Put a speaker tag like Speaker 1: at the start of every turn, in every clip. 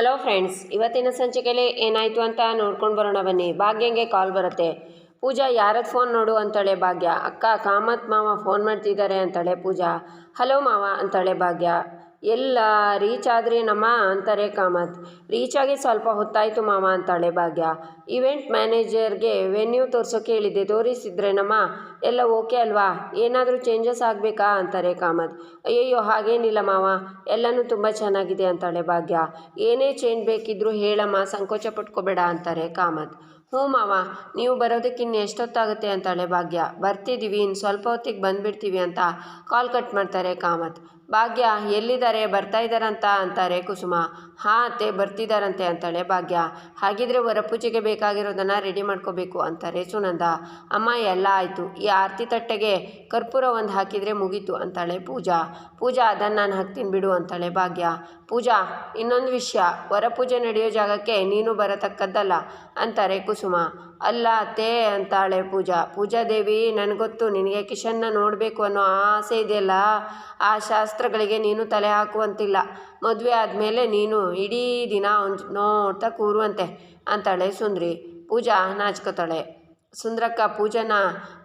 Speaker 1: Hello friends, ಇವತ್ತಿನ ಸಂಚಿಕೆಯಲ್ಲಿ ಏನಾಯಿತು ಅಂತ ನೋಡ್ಕೊಂಡು ಬರೋಣ ಬನ್ನಿ. ಭಾಗ್ಯಂಗೆ ಕಾಲ್ ಬರುತ್ತೆ. ಪೂಜಾ ಯಾರದ್ದು ಫೋನ್ ನೋಡು ಅಂತಾಳೆ ಭಾಗ್ಯ. ಅಕ್ಕ, ಕಾಮತ್ ಮಾವ ಫೋನ್ ಮಾಡ್ತಿದ್ದಾರೆ ಅಂತಾಳೆ ಪೂಜಾ. ಹಲೋ ಮಾವ ಅಂತಾಳೆ ಭಾಗ್ಯ. ಎಲ್ಲ ರೀಚ್ ಆದ್ರಿ ನಮ್ಮ ಅಂತಾರೆ ಕಾಮತ್. ರೀಚ್ ಆಗಿ ಸ್ವಲ್ಪ ಹೊತ್ತಾಯಿತು ಮಾವ ಅಂತಾಳೆ ಭಾಗ್ಯ. ಇವೆಂಟ್ ಮ್ಯಾನೇಜರ್ಗೆ ವೆನ್ಯೂ ತೋರ್ಸೋಕೆ ಹೇಳಿದ್ದೆ. ತೋರಿಸಿದ್ರೆ ನಮ್ಮ ಎಲ್ಲ ಓಕೆ ಅಲ್ವಾ? ಏನಾದರೂ ಚೇಂಜಸ್ ಆಗಬೇಕಾ? ಅಂತಾರೆ ಕಾಮತ್. ಅಯ್ಯಯ್ಯೋ, ಹಾಗೇನಿಲ್ಲ ಮಾವ. ಎಲ್ಲನೂ ತುಂಬ ಚೆನ್ನಾಗಿದೆ ಅಂತಾಳೆ ಭಾಗ್ಯ. ಏನೇ ಚೇಂಜ್ ಬೇಕಿದ್ರೂ ಹೇಳಮ್ಮ, ಸಂಕೋಚ ಪಟ್ಕೋಬೇಡ ಅಂತಾರೆ ಕಾಮತ್. ಹ್ಞೂ ಮಾವ, ನೀವು ಬರೋದಕ್ಕೆ ಇನ್ನು ಎಷ್ಟೊತ್ತಾಗುತ್ತೆ ಅಂತಾಳೆ ಭಾಗ್ಯ. ಬರ್ತಿದ್ದೀವಿ ಇನ್ನು ಸ್ವಲ್ಪ ಹೊತ್ತಿಗೆ ಬಂದುಬಿಡ್ತೀವಿ ಅಂತ ಕಾಲ್ ಕಟ್ ಮಾಡ್ತಾರೆ ಕಾಮತ್. ಭಾಗ್ಯ, ಎಲ್ಲಿದ್ದಾರೆ ಬರ್ತಾ ಇದ್ದಾರಂತ ಅಂತಾರೆ ಕುಸುಮ. ಹಾಂ ಅತ್ತೆ, ಬರ್ತಿದ್ದಾರಂತೆ ಅಂತಾಳೆ ಭಾಗ್ಯ. ಹಾಗಿದ್ರೆ ವರಪೂಜೆಗೆ ಬೇಕಾಗಿರೋದನ್ನು ರೆಡಿ ಮಾಡ್ಕೋಬೇಕು ಅಂತಾರೆ ಸುನಂದ. ಅಮ್ಮ, ಎಲ್ಲ ಆಯಿತು. ಈ ಆರತಿ ತಟ್ಟೆಗೆ ಕರ್ಪೂರ ಒಂದು ಹಾಕಿದರೆ ಮುಗೀತು ಅಂತಾಳೆ ಪೂಜಾ. ಪೂಜಾ ಅದನ್ನು ನಾನು ಹಾಕ್ತೀನಿ ಬಿಡು ಅಂತಾಳೆ ಭಾಗ್ಯ. ಪೂಜಾ, ಇನ್ನೊಂದು ವಿಷಯ. ವರಪೂಜೆ ನಡೆಯೋ ಜಾಗಕ್ಕೆ ನೀನು ಬರತಕ್ಕದ್ದಲ್ಲ ಅಂತಾರೆ ಕುಸುಮ. ಅಲ್ಲ ಅಂತಾಳೆ ಪೂಜಾ. ಪೂಜಾ ದೇವಿ, ನನಗೊತ್ತು ನಿನಗೆ ಕಿಶನ್ನ ನೋಡಬೇಕು ಅನ್ನೋ ಆಸೆ ಇದೆಯಲ್ಲ? ಆ ಶಾಸ್ತ್ರಗಳಿಗೆ ನೀನು ತಲೆ ಹಾಕುವಂತಿಲ್ಲ. ಮದುವೆ ಆದಮೇಲೆ ನೀನು ಇಡೀ ದಿನ ಅವ್ನ್ ನೋಡ್ತಾ ಕೂರುವಂತೆ ಅಂತಾಳೆ ಸುಂದ್ರಿ. ಪೂಜಾ ನಾಚ್ಕೋತಾಳೆ. ಸುಂದ್ರಕ್ಕ, ಪೂಜನ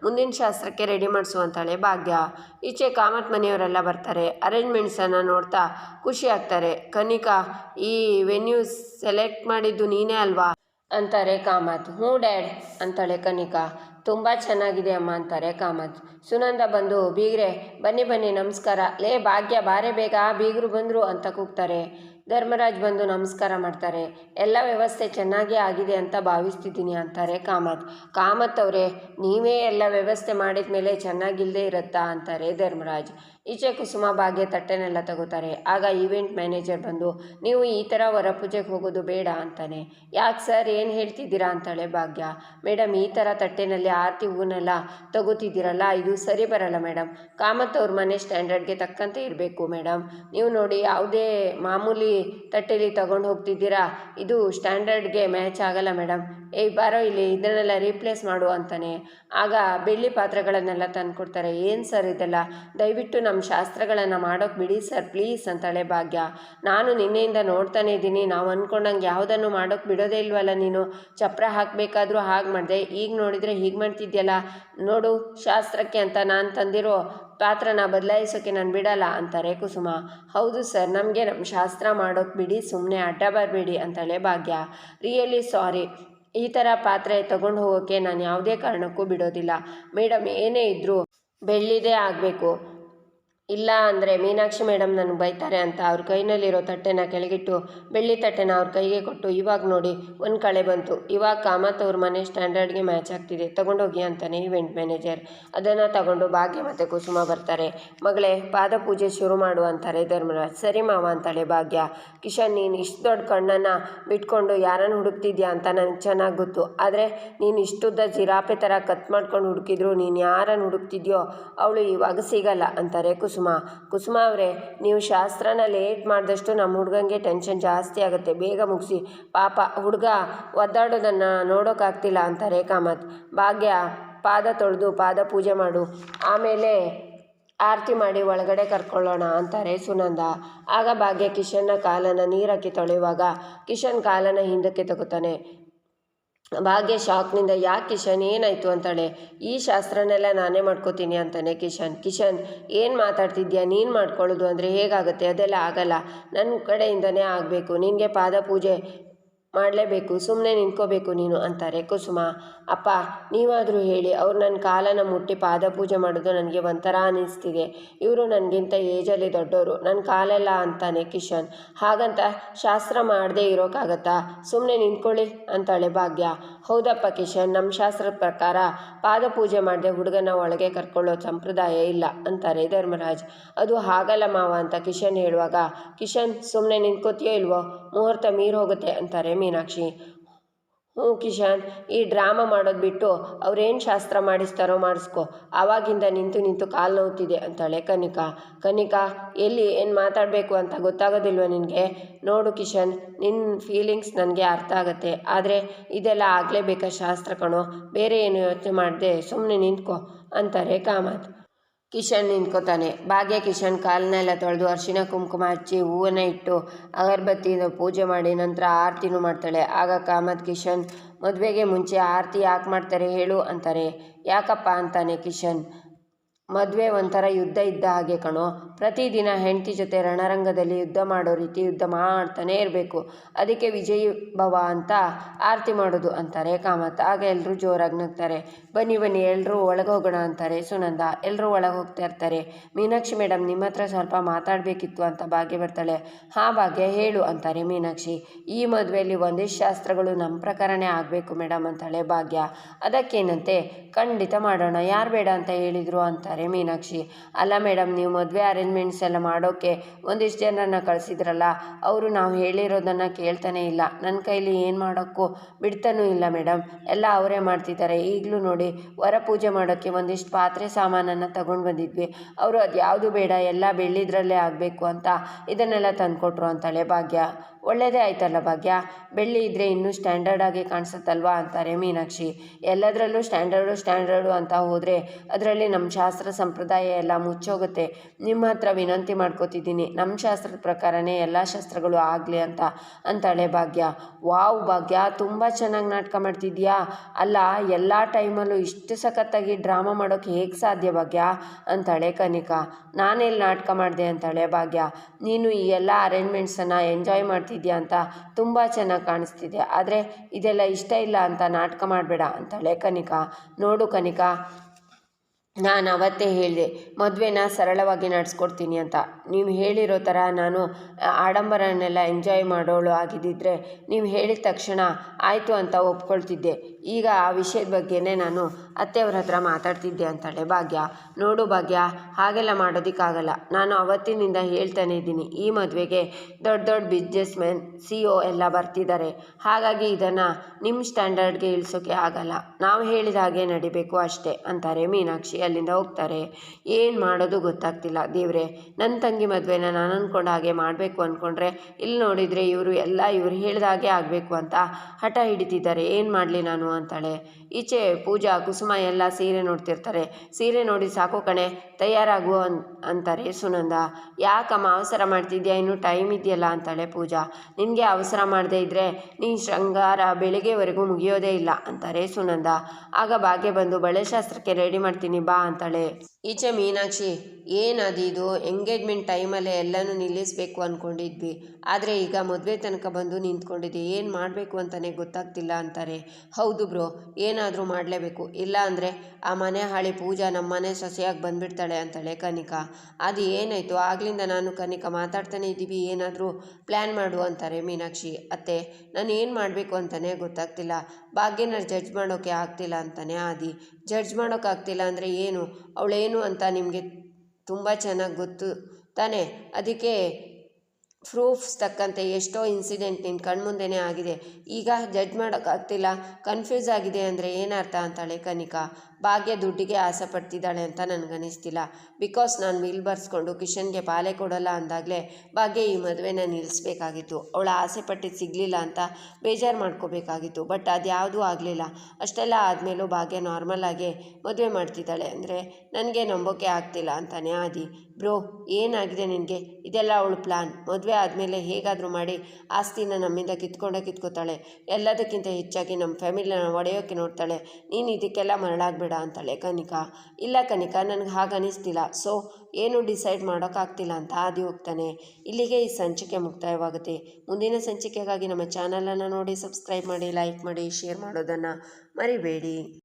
Speaker 1: ಮುಂದಿನ ಶಾಸ್ತ್ರಕ್ಕೆ ರೆಡಿ ಮಾಡಿಸು ಅಂತಾಳೆ ಭಾಗ್ಯ. ಈಚೆ ಕಾಮತ್ ಮನೆಯವರೆಲ್ಲ ಬರ್ತಾರೆ. ಅರೇಂಜ್ಮೆಂಟ್ಸನ್ನು ನೋಡ್ತಾ ಖುಷಿ ಆಗ್ತಾರೆ. ಕನಿಕಾ, ಈ ವೆನ್ಯೂ ಸೆಲೆಕ್ಟ್ ಮಾಡಿದ್ದು ನೀನೇ ಅಲ್ವಾ? ಅಂತಾರೆ ಕಾಮತ್. ಹ್ಞೂ ಡ್ಯಾಡ್ ಅಂತಾಳೆ ಕನಿಕಾ. ತುಂಬ ಚೆನ್ನಾಗಿದೆ ಅಮ್ಮ ಅಂತಾರೆ ಕಾಮತ್. ಸುನಂದ ಬಂದು, ಬೀಗ್ರೆ, ಬನ್ನಿ ಬನ್ನಿ, ನಮಸ್ಕಾರ. ಲೇ, ಭಾಗ್ಯ, ಬಾರೆ ಬೇಗ, ಬೀಗರು ಬಂದರು ಅಂತ ಕೂಗ್ತಾರೆ. ಧರ್ಮರಾಜ್ ಬಂದು ನಮಸ್ಕಾರ ಮಾಡ್ತಾರೆ. ಎಲ್ಲ ವ್ಯವಸ್ಥೆ ಚೆನ್ನಾಗಿ ಆಗಿದೆ ಅಂತ ಭಾವಿಸ್ತಿದ್ದೀನಿ ಅಂತಾರೆ ಕಾಮತ್. ಕಾಮತ್ ಅವರೇ, ನೀವೇ ಎಲ್ಲ ವ್ಯವಸ್ಥೆ ಮಾಡಿದ ಮೇಲೆ ಚೆನ್ನಾಗಿಲ್ಲದೆ ಇರುತ್ತಾ ಅಂತಾರೆ ಧರ್ಮರಾಜ್. ಈಚೆ ಕುಸುಮ ಭಾಗ್ಯ ತಟ್ಟೆನೆಲ್ಲ ತಗೋತಾರೆ. ಆಗ ಈವೆಂಟ್ ಮ್ಯಾನೇಜರ್ ಬಂದು, ನೀವು ಈ ಥರ ಹೊರಪೂಜೆಗೆ ಹೋಗೋದು ಬೇಡ ಅಂತಾನೆ. ಯಾಕೆ ಸರ್, ಏನು ಹೇಳ್ತಿದ್ದೀರಾ ಅಂತಾಳೆ ಭಾಗ್ಯ. ಮೇಡಮ್, ಈ ಥರ ತಟ್ಟೆನಲ್ಲಿ ಆರತಿ ಹೂವನ್ನೆಲ್ಲ ತಗೋತಿದ್ದೀರಲ್ಲ, ಇದು ಸರಿ ಬರಲ್ಲ ಮೇಡಮ್. ಕಾಮತ್ ಅವ್ರ ಮನೆ ಸ್ಟ್ಯಾಂಡರ್ಡ್ಗೆ ತಕ್ಕಂತೆ ಇರಬೇಕು ಮೇಡಮ್. ನೀವು ನೋಡಿ ಯಾವುದೇ ಮಾಮೂಲಿ ತಟ್ಟೆಲಿ ತಗೊಂಡು ಹೋಗ್ತಿದ್ದೀರಾ, ಇದು ಸ್ಟ್ಯಾಂಡರ್ಡ್ಗೆ ಮ್ಯಾಚ್ ಆಗಲ್ಲ ಮೇಡಮ್. ಏಯ್ ಬಾರೋ ಇಲ್ಲಿ ಇದನ್ನೆಲ್ಲ ರೀಪ್ಲೇಸ್ ಮಾಡು ಅಂತಾನೆ. ಆಗ ಬೆಳ್ಳಿ ಪಾತ್ರೆಗಳನ್ನೆಲ್ಲ ತಂದುಕೊಡ್ತಾರೆ. ಏನು ಸರ್ ಇದೆಲ್ಲ? ದಯವಿಟ್ಟು ನಮ್ಮ ಶಾಸ್ತ್ರಗಳನ್ನು ಮಾಡೋಕ್ಕೆ ಬಿಡಿ ಸರ್ ಪ್ಲೀಸ್ ಅಂತಾಳೆ ಭಾಗ್ಯ. ನಾನು ನಿನ್ನೆಯಿಂದ ನೋಡ್ತಾನೆ ಇದ್ದೀನಿ. ನಾವು ಅಂದ್ಕೊಂಡಂಗೆ ಯಾವುದನ್ನು ಮಾಡೋಕ್ಕೆ ಬಿಡೋದೇ ಇಲ್ವಲ್ಲ ನೀನು. ಚಪ್ರ ಹಾಕಬೇಕಾದ್ರೂ ಹಾಗೆ ಮಾಡಿದೆ. ಈಗ ನೋಡಿದರೆ ಹೀಗೆ ಮಾಡ್ತಿದ್ಯಲ್ಲ. ನೋಡು, ಶಾಸ್ತ್ರಕ್ಕೆ ಅಂತ ನಾನು ತಂದಿರೋ ಪಾತ್ರನ ಬದಲಾಯಿಸೋಕ್ಕೆ ನಾನು ಬಿಡಲ್ಲ, ಅಂತಾರೆ ಕುಸುಮ. ಹೌದು ಸರ್, ನಮಗೆ ನಮ್ಮ ಶಾಸ್ತ್ರ ಮಾಡೋಕ್ಕೆ ಬಿಡಿ ಸುಮ್ಮನೆ ಅಡ್ಡ ಬರಬೇಡಿ ಅಂತಲೇ ಭಾಗ್ಯ. Really sorry. ಈ ಥರ ಪಾತ್ರೆ ತಗೊಂಡು ಹೋಗೋಕ್ಕೆ ನಾನು ಯಾವುದೇ ಕಾರಣಕ್ಕೂ ಬಿಡೋದಿಲ್ಲ. ಮೇಡಮ್, ಏನೇ ಇದ್ದರೂ ಬೆಳ್ಳಿದೇ ಆಗಬೇಕು. ಇಲ್ಲ ಅಂದರೆ ಮೀನಾಕ್ಷಿ ಮೇಡಮ್ ನನಗೆ ಬೈತಾರೆ ಅಂತ ಅವ್ರ ಕೈನಲ್ಲಿರೋ ತಟ್ಟೆನ ಕೆಳಗಿಟ್ಟು, ಬೆಳ್ಳಿ ತಟ್ಟೆನ ಅವ್ರ ಕೈಗೆ ಕೊಟ್ಟು ಇವಾಗ ನೋಡಿ ಒಂದು ಕಳೆ ಬಂತು. ಇವಾಗ ಕಾಮತ್ ಅವ್ರ ಮನೆ ಸ್ಟ್ಯಾಂಡರ್ಡ್ಗೆ ಮ್ಯಾಚ್ ಆಗ್ತಿದೆ. ತೊಗೊಂಡೋಗಿ ಅಂತಾನೆ ಇವೆಂಟ್ ಮ್ಯಾನೇಜರ್. ಅದನ್ನು ತಗೊಂಡು ಭಾಗ್ಯ ಮತ್ತು ಕುಸುಮ ಬರ್ತಾರೆ. ಮಗಳೇ ಪಾದ ಪೂಜೆ ಶುರು ಮಾಡು ಅಂತಾರೆ ಧರ್ಮರಾಜ್. ಸರಿ ಮಾವ ಅಂತಾಳೆ ಭಾಗ್ಯ. ಕಿಶನ್, ನೀನು ಇಷ್ಟು ದೊಡ್ಡ ಕಣ್ಣನ್ನು ಬಿಟ್ಕೊಂಡು ಯಾರನ್ನು ಹುಡುಕ್ತಿದ್ಯಾ ಅಂತ ನನಗೆ ಚೆನ್ನಾಗಿ ಗೊತ್ತು. ಆದರೆ ನೀನು ಇಷ್ಟುದ್ದ ಜಿರಾಪೆ ಥರ ಕತ್ ಮಾಡ್ಕೊಂಡು ಹುಡುಕಿದ್ರು ನೀನು ಯಾರನ್ನು ಹುಡುಕ್ತಿದ್ಯೋ, ಅವಳು ಇವಾಗ ಸಿಗಲ್ಲ ಅಂತಾರೆ ಕುಸುಮ. ಕುಸುಮ ಅವರೇ, ನೀವು ಶಾಸ್ತ್ರನ ಲೇಟ್ ಮಾಡಿದಷ್ಟು ನಮ್ಮ ಹುಡುಗಂಗೆ ಟೆನ್ಷನ್ ಜಾಸ್ತಿ ಆಗುತ್ತೆ. ಬೇಗ ಮುಗಿಸಿ. ಪಾಪ, ಹುಡುಗ ಒದ್ದಾಡೋದನ್ನು ನೋಡೋಕ್ಕಾಗ್ತಿಲ್ಲ ಅಂತ ರೇಖಾಮತ್ ಭಾಗ್ಯ, ಪಾದ ತೊಳೆದು ಪಾದ ಪೂಜೆ ಮಾಡು. ಆಮೇಲೆ ಆರತಿ ಮಾಡಿ ಒಳಗಡೆ ಕರ್ಕೊಳ್ಳೋಣ ಅಂತಾರೆ ಸುನಂದ. ಆಗ ಭಾಗ್ಯ ಕಿಶನ್ನ ಕಾಲನ್ನು ನೀರಾಕಿ ತೊಳೆಯುವಾಗ ಕಿಶನ್ ಕಾಲನ್ನು ಹಿಂದಕ್ಕೆ ತಗೋತಾನೆ. ಭಾಗ್ಯ ಶಾಕ್ನಿಂದ ಯಾಕೆ ಕಿಶನ್, ಏನಾಯಿತು? ಅಂತಾಳೆ. ಈ ಶಾಸ್ತ್ರನೆಲ್ಲ ನಾನೇ ಮಾಡ್ಕೋತೀನಿ ಅಂತಾನೆ ಕಿಶನ್. ಕಿಶನ್, ಏನು ಮಾತಾಡ್ತಿದ್ಯಾ? ನೀನು ಮಾಡ್ಕೊಳ್ಳೋದು ಅಂದರೆ ಹೇಗಾಗುತ್ತೆ? ಅದೆಲ್ಲ ಆಗಲ್ಲ. ನನ್ನ ಕಡೆಯಿಂದನೇ ಆಗಬೇಕು. ನಿನಗೆ ಪಾದ ಪೂಜೆ ಮಾಡಲೇಬೇಕು ಸುಮ್ಮನೆ ನಿಂತ್ಕೋಬೇಕು ನೀನು ಅಂತಾರೆ. ಕುಸುಮ, ಅಪ್ಪ, ನೀವಾದರೂ ಹೇಳಿ, ಅವ್ರು ನನ್ನ ಕಾಲನ ಮುಟ್ಟಿ ಪಾದ ಪೂಜೆ ಮಾಡೋದು ನನಗೆ ಒಂಥರ ಅನ್ನಿಸ್ತಿದೆ ಇವರು ನನಗಿಂತ ಏಜಲ್ಲಿ ದೊಡ್ಡವರು ನನ್ನ ಕಾಲೆಲ್ಲ ಅಂತಾನೆ ಕಿಶನ್. ಹಾಗಂತ ಶಾಸ್ತ್ರ ಮಾಡದೇ ಇರೋಕ್ಕಾಗತ್ತಾ ಸುಮ್ಮನೆ ನಿಂತ್ಕೊಳ್ಳಿ ಅಂತಾಳೆ ಭಾಗ್ಯ. ಹೌದಪ್ಪ ಕಿಶನ್ ನಮ್ಮ ಶಾಸ್ತ್ರದ ಪ್ರಕಾರ ಪಾದ ಪೂಜೆ ಮಾಡದೆ ಹುಡುಗನ ಒಳಗೆ ಕರ್ಕೊಳ್ಳೋ ಸಂಪ್ರದಾಯ ಇಲ್ಲ ಅಂತಾರೆ ಧರ್ಮರಾಜ್. ಅದು ಹಾಗಲ್ಲ ಮಾವ ಅಂತ ಕಿಶನ್ ಹೇಳುವಾಗ, ಕಿಶನ್ ಸುಮ್ಮನೆ ನಿಂತ್ಕೋತೀಯೋ ಇಲ್ವೋ? ಮುಹೂರ್ತ ಮೀರಿ ಹೋಗುತ್ತೆ ಅಂತಾರೆ ಮೀನಾಕ್ಷಿ. ಹ್ಞೂ ಕಿಶನ್, ಈ ಡ್ರಾಮಾ ಮಾಡೋದು ಬಿಟ್ಟು ಅವ್ರೇನು ಶಾಸ್ತ್ರ ಮಾಡಿಸ್ತಾರೋ ಮಾಡಿಸ್ಕೊ. ಆವಾಗಿಂದ ನಿಂತು ನಿಂತು ಕಾಲು ನೋವುತ್ತಿದೆ ಅಂತಾಳೆ ಕನಿಕಾ. ಕನಿಕಾ, ಎಲ್ಲಿ, ಏನು ಮಾತಾಡಬೇಕು ಅಂತ ಗೊತ್ತಾಗೋದಿಲ್ವ ನಿನಗೆ? ನೋಡು ಕಿಶನ್ ನಿನ್ನ ಫೀಲಿಂಗ್ಸ್ ನನಗೆ ಅರ್ಥ ಆಗುತ್ತೆ. ಆದರೆ ಇದೆಲ್ಲ ಆಗಲೇಬೇಕಾ ಶಾಸ್ತ್ರ ಕಣೋ? ಬೇರೆ ಏನು ಯೋಚನೆ ಮಾಡದೆ ಸುಮ್ಮನೆ ನಿಂತ್ಕೊ, ಅಂತಾರೆ ಕಾಮತ್. ಕಿಶನ್ ನಿಂತ್ಕೋತಾನೆ. ಭಾಗ್ಯ ಕಿಶನ್ ಕಾಲನ್ನೆಲ್ಲ ತೊಳೆದು ಅರಿಶಿನ, ಕುಂಕುಮ ಹಚ್ಚಿ ಹೂವನ್ನು ಇಟ್ಟು ಅಗರಬತ್ತಿಯಿಂದ ಪೂಜೆ ಮಾಡಿ ನಂತರ ಆರತಿನೂ ಮಾಡ್ತಾಳೆ. ಆಗ ಕಾಮತ್ ಕಿಶನ್ ಮದುವೆಗೆ ಮುಂಚೆ ಆರತಿ ಯಾಕೆ ಮಾಡ್ತಾರೆ ಹೇಳು ಅಂತಾರೆ. ಯಾಕಪ್ಪ ಅಂತಾನೆ ಕಿಶನ್. ಮದುವೆ ಒಂಥರ ಯುದ್ಧ ಇದ್ದ ಹಾಗೆ ಕಣೋ. ಪ್ರತಿದಿನ ಹೆಂಡತಿ ಜೊತೆ ರಣರಂಗದಲ್ಲಿ ಯುದ್ಧ ಮಾಡೋ ರೀತಿ ಯುದ್ಧ ಮಾಡ್ತಾನೇ ಇರಬೇಕು. ಅದಕ್ಕೆ ವಿಜಯ ಭವ ಅಂತ ಆರತಿ ಮಾಡೋದು ಅಂತಾರೆ ಕಾಮತ್. ಆಗ ಎಲ್ಲರೂ ಜೋರಾಗಿ ನಗ್ತಾರೆ. ಬನ್ನಿ ಬನ್ನಿ ಎಲ್ಲರೂ ಒಳಗೆ ಹೋಗೋಣ ಅಂತಾರೆ ಸುನಂದ. ಎಲ್ಲರೂ ಒಳಗೆ ಹೋಗ್ತಾ ಇರ್ತಾರೆ. ಮೀನಾಕ್ಷಿ ಮೇಡಮ್ ನಿಮ್ಮ ಹತ್ರ ಸ್ವಲ್ಪ ಮಾತಾಡಬೇಕಿತ್ತು ಅಂತ ಭಾಗ್ಯ ಬರ್ತಾಳೆ. ಹಾಂ ಭಾಗ್ಯ, ಹೇಳು ಅಂತಾರೆ ಮೀನಾಕ್ಷಿ. ಈ ಮದುವೆಯಲ್ಲಿ ಒಂದಿಷ್ಟು ಶಾಸ್ತ್ರಗಳು ನಮ್ಮ ಪ್ರಕಾರನೇ ಆಗಬೇಕು ಮೇಡಮ್ ಅಂತಾಳೆ ಭಾಗ್ಯ. ಅದಕ್ಕೇನಂತೆ? ಖಂಡಿತ ಮಾಡೋಣ. ಯಾರು ಬೇಡ ಅಂತ ಹೇಳಿದರು ಅಂತಾರೆ ಮೀನಾಕ್ಷಿ, ಅಲ್ಲ ಮೇಡಮ್ ನೀವು ಮದುವೆ ಅರೇಂಜ್ಮೆಂಟ್ಸ್ ಎಲ್ಲ ಮಾಡೋಕ್ಕೆ ಒಂದಿಷ್ಟು ಜನರನ್ನ ಕಳಿಸಿದ್ರಲ್ಲ, ಅವರು ನಾವು ಹೇಳಿರೋದನ್ನು ಕೇಳ್ತಾನೆ ಇಲ್ಲ. ನನ್ನ ಕೈಲಿ ಏನು ಮಾಡೋಕ್ಕೂ ಬಿಡ್ತಾನೂ ಇಲ್ಲ ಮೇಡಮ್ ಎಲ್ಲ ಅವರೇ ಮಾಡ್ತಿದ್ದಾರೆ. ಈಗಲೂ ನೋಡಿ, ವರ ಪೂಜೆ ಮಾಡೋಕ್ಕೆ ಒಂದಿಷ್ಟು ಪಾತ್ರೆ ಸಾಮಾನನ್ನು ತಗೊಂಡು ಬಂದಿದ್ವಿ. ಅವರು ಅದು ಯಾವುದು ಬೇಡ, ಎಲ್ಲ ಬೆಳ್ಳಿದ್ರಲ್ಲೇ ಆಗಬೇಕು ಅಂತ ಇದನ್ನೆಲ್ಲ ತಂದುಕೊಟ್ರು ಅಂತಾಳೆ ಭಾಗ್ಯ. ಒಳ್ಳೆಯದೇ ಆಯ್ತಲ್ಲ ಭಾಗ್ಯ? ಬೆಳ್ಳಿ ಇದ್ದರೆ ಇನ್ನೂ ಸ್ಟ್ಯಾಂಡರ್ಡ್ ಆಗಿ ಕಾಣಿಸುತ್ತಲ್ವಾ ಅಂತಾರೆ ಮೀನಾಕ್ಷಿ. ಎಲ್ಲದರಲ್ಲೂ ಸ್ಟ್ಯಾಂಡರ್ಡು ಸ್ಟ್ಯಾಂಡರ್ಡು ಅಂತ ಹೋದರೆ ಅದರಲ್ಲಿ ನಮ್ಮ ಶಾಸ್ತ್ರ ಸಂಪ್ರದಾಯ ಎಲ್ಲ ಮುಚ್ಚೋಗುತ್ತೆ. ನಿಮ್ಮ ಹತ್ರ ವಿನಂತಿ ಮಾಡ್ಕೋತಿದ್ದೀನಿ. ನಮ್ಮ ಶಾಸ್ತ್ರದ ಪ್ರಕಾರನೇ ಎಲ್ಲ ಶಾಸ್ತ್ರಗಳು ಆಗಲಿ ಅಂತ ಅಂತಾಳೆ ಭಾಗ್ಯ. ವಾವ್ ಭಾಗ್ಯ, ತುಂಬ ಚೆನ್ನಾಗಿ ನಾಟಕ ಮಾಡ್ತಿದ್ಯಾ? ಅಲ್ಲ, ಎಲ್ಲ ಟೈಮಲ್ಲೂ ಇಷ್ಟು ಸಖತ್ತಾಗಿ ಡ್ರಾಮಾ ಮಾಡೋಕ್ಕೆ ಹೇಗೆ ಸಾಧ್ಯ ಭಾಗ್ಯ? ಅಂತಾಳೆ ಕನಿಕಾ. ನಾನೆಲ್ಲಿ ನಾಟಕ ಮಾಡಿದೆ ಅಂತಾಳೆ ಭಾಗ್ಯ. ನೀನು ಈ ಎಲ್ಲ ಅರೇಂಜ್ಮೆಂಟ್ಸನ್ನು ಎಂಜಾಯ್ ಮಾಡ್ತಿದ್ಯಾ ಅಂತ ತುಂಬ ಚೆನ್ನಾಗಿ ಕಾಣಿಸ್ತಿದೆ. ಆದರೆ ಇದೆಲ್ಲ ಇಷ್ಟ ಇಲ್ಲ ಅಂತ ನಾಟಕ ಮಾಡಬೇಡ ಅಂತಾಳೆ ಕನಿಕಾ. ನೋಡು ಕನಿಕಾ ನಾನು ಅವತ್ತೇ ಹೇಳಿದೆ, ಮದುವೆನ ಸರಳವಾಗಿ ನಡೆಸ್ಕೊಡ್ತೀನಿ ಅಂತ. ನೀವು ಹೇಳಿರೋ ಥರ ನಾನು ಆಡಂಬರನೆಲ್ಲ ಎಂಜಾಯ್ ಮಾಡೋಳು ಆಗಿದ್ದಿದ್ರೆ ನೀವು ಹೇಳಿದ ತಕ್ಷಣ ಆಯಿತು ಅಂತ ಒಪ್ಕೊಳ್ತಿದ್ದೆ. ಈಗ ಆ ವಿಷಯದ ಬಗ್ಗೆನೇ ನಾನು ಅತ್ತೆಯವ್ರ ಹತ್ರ ಮಾತಾಡ್ತಿದ್ದೆ ಅಂತಾಳೆ. ಭಾಗ್ಯ, ನೋಡು ಭಾಗ್ಯ, ಹಾಗೆಲ್ಲ ಮಾಡೋದಕ್ಕಾಗಲ್ಲ. ನಾನು ಅವತ್ತಿನಿಂದ ಹೇಳ್ತಾನೆ ಇದ್ದೀನಿ, ಈ ಮದುವೆಗೆ ದೊಡ್ಡ ದೊಡ್ಡ ಬಿಸ್ನೆಸ್ ಮ್ಯಾನ್ ಸಿ ಒ ಎಲ್ಲ ಬರ್ತಿದ್ದಾರೆ. ಹಾಗಾಗಿ ಇದನ್ನು ನಿಮ್ಮ ಸ್ಟ್ಯಾಂಡರ್ಡ್ಗೆ ಇಳಿಸೋಕ್ಕೆ ಆಗಲ್ಲ. ನಾವು ಹೇಳಿದ ಹಾಗೆ ನಡಿಬೇಕು ಅಷ್ಟೇ, ಅಂತಾರೆ ಮೀನಾಕ್ಷಿ. ಅಲ್ಲಿಂದ ಹೋಗ್ತಾರೆ. ಏನು ಮಾಡೋದು ಗೊತ್ತಾಗ್ತಿಲ್ಲ. ದೇವ್ರೆ ನನ್ನ ತಂಗಿ ಮದುವೆನ ನಾನು ಅಂದ್ಕೊಂಡ ಹಾಗೆ ಮಾಡಬೇಕು ಅಂದ್ಕೊಂಡ್ರೆ ಇಲ್ಲಿ ನೋಡಿದರೆ ಇವರು ಎಲ್ಲ ಇವರು ಹೇಳಿದ ಹಾಗೆ ಆಗಬೇಕು ಅಂತ ಹಠ ಹಿಡಿತಿದ್ದಾರೆ. ಏನು ಮಾಡಲಿ ನಾನು ಅಂತಾಳೆ. ಈಚೆ ಪೂಜಾ, ಕುಸುಮ ಎಲ್ಲ ಸೀರೆ ನೋಡ್ತಿರ್ತಾರೆ. ಸೀರೆ ನೋಡಿ ಸಾಕು ಕಣೆ, ತಯಾರಾಗು ಅನ್, ಅಂತಾರೆ ಸುನಂದ. ಯಾಕಮ್ಮ ಅವಸರ ಮಾಡ್ತಿದ್ಯಾ? ಇನ್ನೂ ಟೈಮ್ ಇದೆಯಲ್ಲ ಅಂತಾಳೆ ಪೂಜಾ. ನಿನಗೆ ಅವಸರ ಮಾಡದೇ ಇದ್ದರೆ ನೀನು ಶೃಂಗಾರ ಬೆಳಿಗ್ಗೆವರೆಗೂ ಮುಗಿಯೋದೇ ಇಲ್ಲ ಅಂತಾರೆ ಸುನಂದ. ಆಗ ಭಾಗ್ಯ ಬಂದು ಬಳೆ ಶಾಸ್ತ್ರಕ್ಕೆ ರೆಡಿ ಮಾಡ್ತೀನಿ ಬಾ ಅಂತಾಳೆ. ಈಚೆ ಮೀನಾಕ್ಷಿ ಏನದು ಇದು? ಎಂಗೇಜ್ಮೆಂಟ್ ಟೈಮಲ್ಲೇ ಎಲ್ಲನೂ ನಿಲ್ಲಿಸಬೇಕು ಅಂದ್ಕೊಂಡಿದ್ವಿ ಆದರೆ ಈಗ ಮದುವೆ ತನಕ ಬಂದು ನಿಂತ್ಕೊಂಡಿದ್ದೆ. ಏನು ಮಾಡಬೇಕು ಅಂತಲೇ ಗೊತ್ತಾಗ್ತಿಲ್ಲ ಅಂತಾರೆ. ಹೌದು ಬ್ರೋ ಏನಾದರೂ ಮಾಡಲೇಬೇಕು. ಇಲ್ಲ ಅಂದರೆ ಆ ಮನೆ ಹಾಳಿ ಪೂಜಾ ನಮ್ಮ ಮನೆ ಸೊಸೆಯಾಗಿ ಬಂದುಬಿಡ್ತಾಳೆ ಅಂತಾಳೆ ಕನಿಕಾ. ಅದು ಏನಾಯಿತು? ಆಗಲಿಂದ ನಾನು ಕನಿಕಾ ಮಾತಾಡ್ತಾನೆ ಇದ್ದೀವಿ, ಏನಾದರೂ ಪ್ಲ್ಯಾನ್ ಮಾಡು ಅಂತಾರೆ ಮೀನಾಕ್ಷಿ. ಅತ್ತೆ, ನಾನು ಏನು ಮಾಡಬೇಕು ಅಂತಲೇ ಗೊತ್ತಾಗ್ತಿಲ್ಲ. ಭಾಗ್ಯನ ಜಡ್ಜ್ ಮಾಡೋಕ್ಕೆ ಆಗ್ತಿಲ್ಲ ಅಂತಾನೆ ಆದಿ. ಜಡ್ಜ್ ಮಾಡೋಕ್ಕಾಗ್ತಿಲ್ಲ ಅಂದರೆ ಏನು? ಅವಳೇನು ಅಂತ ನಿಮಗೆ ತುಂಬ ಚೆನ್ನಾಗಿ ಗೊತ್ತು ತಾನೇ? ಅದಕ್ಕೆ ಪ್ರೂಫ್ಸ್ ತಕ್ಕಂತೆ ಎಷ್ಟೋ ಇನ್ಸಿಡೆಂಟ್ ನಿನ್ನ ಕಣ್ಮುಂದೆನೇ ಆಗಿದೆ. ಈಗ ಜಡ್ಜ್ ಮಾಡೋಕ್ಕಾಗ್ತಿಲ್ಲ ಕನ್ಫ್ಯೂಸ್ ಆಗಿದೆ ಅಂದರೆ ಏನರ್ಥ ಅಂತಾಳೆ ಕನಿಕಾ. ಭಾಗ್ಯ ದುಡ್ಡಿಗೆ ಆಸೆ ಪಡ್ತಿದ್ದಾಳೆ ಅಂತ ನನಗನ್ನಿಸ್ತಿಲ್ಲ ಬಿಕಾಸ್ ನಾನು ವಿಲ್ ಬರ್ಸ್ಕೊಂಡು ಕಿಶನ್ಗೆ ಪಾಲೆ ಕೊಡೋಲ್ಲ ಅಂದಾಗಲೇ ಭಾಗ್ಯ ಈ ಮದುವೆನ ನಿಲ್ಲಿಸ್ಬೇಕಾಗಿತ್ತು ಅವಳ ಆಸೆ ಪಟ್ಟಿದ್ದು ಸಿಗಲಿಲ್ಲ ಅಂತ ಬೇಜಾರು ಮಾಡ್ಕೋಬೇಕಾಗಿತ್ತು. ಬಟ್ ಅದು ಯಾವುದೂ ಆಗಲಿಲ್ಲ. ಅಷ್ಟೆಲ್ಲ ಆದಮೇಲೂ ಭಾಗ್ಯ ನಾರ್ಮಲ್ ಆಗಿ ಮದುವೆ ಮಾಡ್ತಿದ್ದಾಳೆ. ಅಂದರೆ ನನಗೆ ನಂಬೋಕೆ ಆಗ್ತಿಲ್ಲ ಅಂತಾನೆ ಆದಿ. ಬ್ರೋ, ಏನಾಗಿದೆ ನಿನಗೆ? ಇದೆಲ್ಲ ಅವಳು ಪ್ಲ್ಯಾನ್ ಮದುವೆ ಆದಮೇಲೆ ಹೇಗಾದರೂ ಮಾಡಿ ಆಸ್ತಿನ ನಮ್ಮಿಂದ ಕಿತ್ಕೊಂಡೇ ಕಿತ್ಕೋತಾಳೆ. ಎಲ್ಲದಕ್ಕಿಂತ ಹೆಚ್ಚಾಗಿ ನಮ್ಮ ಫ್ಯಾಮಿಲಿನ ಒಡೆಯೋಕೆ ನೋಡ್ತಾಳೆ. ನೀನು ಇದಕ್ಕೆಲ್ಲ ಮರಳಾಗಬೇಡ. ಅಂತಾಳೆ ಕನಿಕಾ. ಇಲ್ಲ ಕನಿಕಾ, ನನಗೆ ಹಾಗೆ ಅನಿಸ್ತಿಲ್ಲ. ಸೊ, ಏನು ಡಿಸೈಡ್ ಮಾಡೋಕ್ಕಾಗ್ತಿಲ್ಲ ಅಂತ ಆದಿ ಹೋಗ್ತಾನೆ. ಇಲ್ಲಿಗೆ ಈ ಸಂಚಿಕೆ ಮುಕ್ತಾಯವಾಗುತ್ತೆ. ಮುಂದಿನ ಸಂಚಿಕೆಗಾಗಿ ನಮ್ಮ ಚಾನಲನ್ನು ನೋಡಿ, ಸಬ್ಸ್ಕ್ರೈಬ್ ಮಾಡಿ, ಲೈಕ್ ಮಾಡಿ, ಶೇರ್ ಮಾಡೋದನ್ನು ಮರಿಬೇಡಿ.